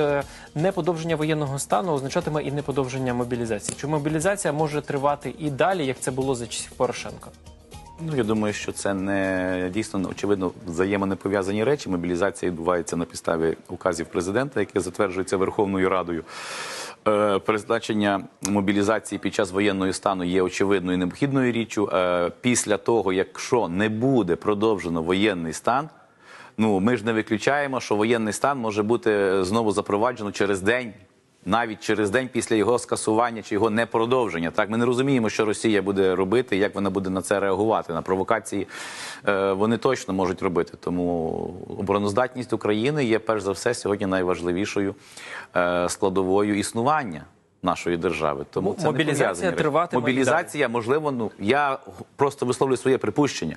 е, неподовження воєнного стану означатиме і неподовження мобілізації? Чи мобілізація може тривати і далі, як це було за часів Порошенка? Ну, я думаю, що це не дійсно очевидно взаємно пов'язані речі. Мобілізація відбувається на підставі указів президента, яке затверджується Верховною Радою. Е, Призначення мобілізації під час воєнного стану є очевидною і необхідною річчю. Е, Після того, якщо не буде продовжено воєнний стан, ну ми ж не виключаємо, що воєнний стан може бути знову запроваджено через день. Навіть через день після його скасування чи його непродовження. Так ми не розуміємо, що Росія буде робити, як вона буде на це реагувати. На провокації е, вони точно можуть робити. Тому обороноздатність України є перш за все сьогодні найважливішою е, складовою існування нашої держави. Тому це мобілізація речі. триватиме Мобілізація, можливо, ну я просто висловлюю своє припущення.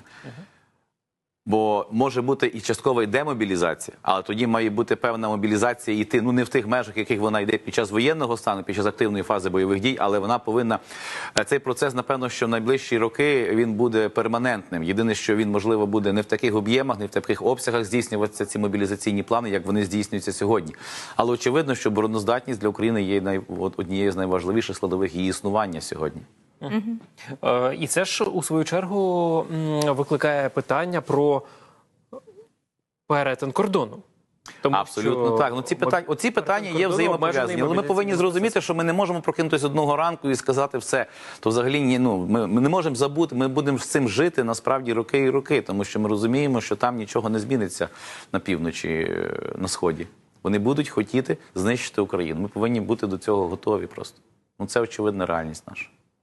Бо може бути і часткова демобілізація, але тоді має бути певна мобілізація йти ну не в тих межах, яких вона йде під час воєнного стану, під час активної фази бойових дій, але вона повинна е, цей процес, напевно, що в найближчі роки він буде перманентним. Єдине, що він можливо буде не в таких об'ємах, не в таких обсягах здійснюватися ці мобілізаційні плани, як вони здійснюються сьогодні. Але очевидно, що обороноздатність для України є однією з найважливіших складових її існування сьогодні. Е, І це ж у свою чергу викликає питання про перетин кордону. Тому Абсолютно що так. Ну ці питання, оці питання є взаємопов'язані. Але ми повинні зрозуміти, що ми не можемо прокинутися одного ранку і сказати все. То взагалі ні, ну ми, ми не можемо забути. Ми будемо з цим жити насправді роки і роки, тому що ми розуміємо, що там нічого не зміниться на півночі, е, на сході. Вони будуть хотіти знищити Україну. Ми повинні бути до цього готові. Просто ну це очевидна реальність наша.